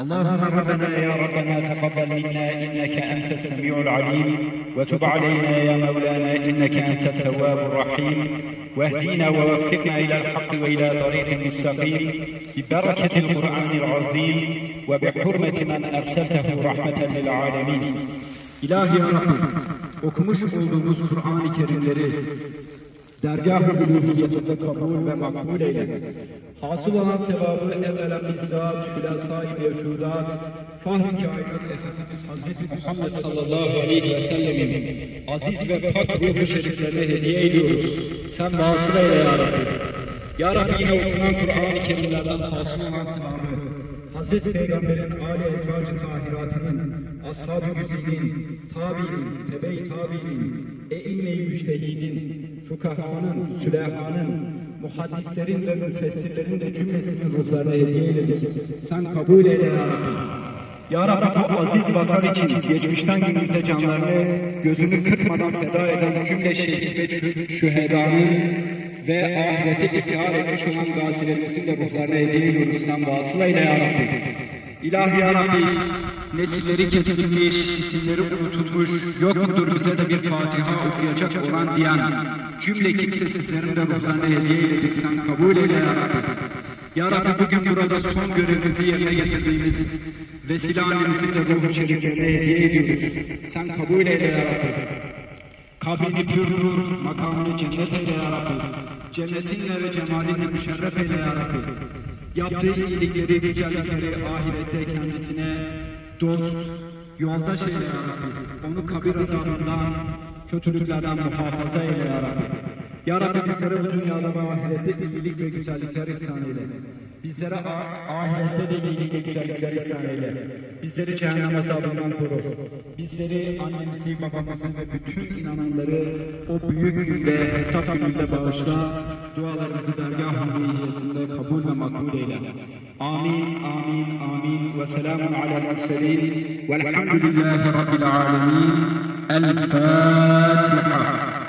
اللهم ربنا يا ربنا تقبل منا إنك أنت السميع العليم وتب علينا يا مولانا إنك أنت التواب الرحيم. واهدنا ووفقنا إلى الحق وإلى طريق مستقيم. ببركة القرآن العظيم وبحرمة من أرسلته رحمة للعالمين. İlahi ya Rabbi, okumuş olduğumuz Kur'an-ı Kerimleri dergâh-ı uluhiyetinde kabul ve makbul eyle. Hasıl olan sevabı evvela bizzat, hülasa-i mevcudat, fahri kainat Efendimiz Hazreti Muhammed sallallahu aleyhi ve sellemin aziz ve pak ruhu şeriflerine hediye ediyoruz. Sen vasıl eyle ya Rabbi. Ya Rabbi yine okunan Kur'an-ı Kerimlerden hasıl olan sevabı, Hazreti Peygamber'in âli ezvacı tahiratının, ashab-ı güzinin, tabi'in, tebe-i tabi'in, e'imme-i müştehidin, fukahanın, sülehanın, muhaddislerin ve müfessirlerin de cümlesinin ruhlarına hediye eyledik. Sen kabul eyle ya Rabbi. Ya Rabbi bu aziz vatan için geçmişten günümüze canlarını gözünü kırpmadan feda eden cümle şehit ve şü- şühedanın ve ahirete iftihar etmiş olan gazilerimizin de ruhlarına hediye ediyoruz. Sen vasıl eyle ya Rabbi. İlahi ya Rabbi, nesilleri kesilmiş, isimleri unutulmuş, yok mudur bize de bir Fatiha okuyacak olan diyen cümle kimsesizlerin de ruhlarına hediye eyledik. Sen kabul eyle ya Rabbi. Ya Rabbi bugün burada son görevimizi yerine getirdiğimiz vesile annemizi de ruhu şeriflerine hediye ediyoruz. Sen kabul eyle ya Rabbi. Kabrini pür nur, makamını cennet eyle ya Rabbi. Cennetinle ve cemalinle müşerref eyle ya Rabbi. Yaptığı iyilikleri, güzellikleri ahirette kendisine dost, yoldaş eyle ya Rabbi. Onu kabir azabından, kötülüklerden muhafaza eyle ya Rabbi. Ya Rabbi bizlere bu dünyada ve ahirette iyilik ve güzellikler ihsan eyle. Bizlere ahirette de iyilik güzellikler ihsan eyle. Bizleri cehennem azabından koru. Bizleri, annemizi, babamızı ve bütün inananları o büyük günde, hesap gününde bağışla. Dualarımızı dergah-ı niyetinde kabul ve makbul eyle. Amin, amin, amin. Ve selamun ala murselin. Velhamdülillahi Rabbil alemin. El Fatiha.